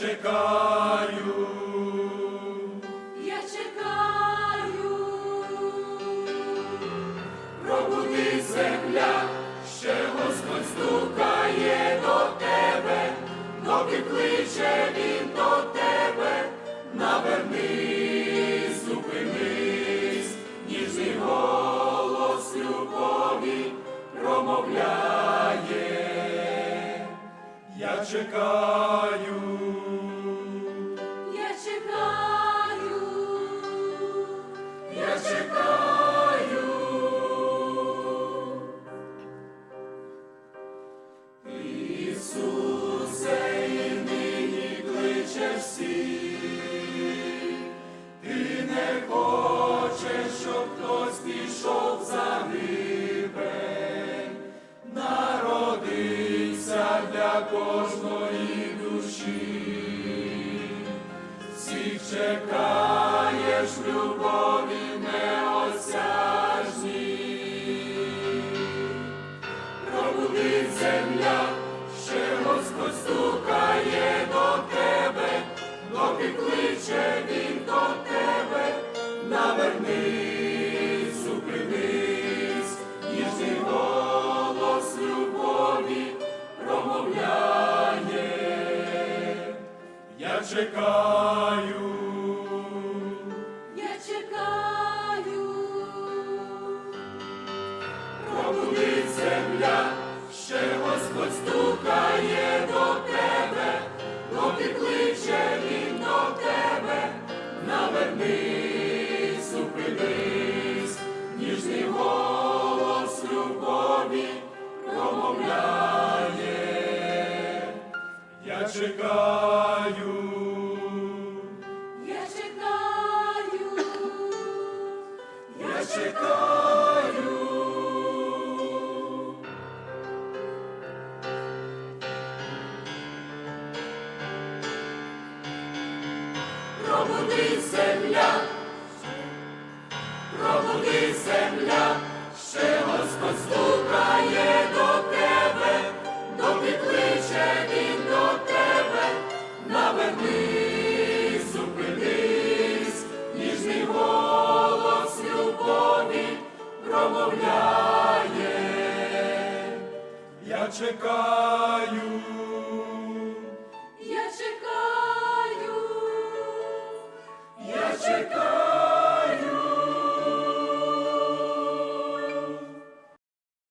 чекаю. Я чекаю, Пробуди земля, ще Господь стукає до тебе, доки кличе він до тебе, навернись, зупинись, ніжний голос любові промовляє. Я чекаю. Кожної душі всіх чекаєш любові неосяжній. Чекаю. я чекаю, Пробуди земля, ще Господь стукає до тебе, доки кличе він до тебе, навернись, зупинись, ніжний голос любові промовляє. Я чекаю. Чекаю. Пробуди земля, чекаю.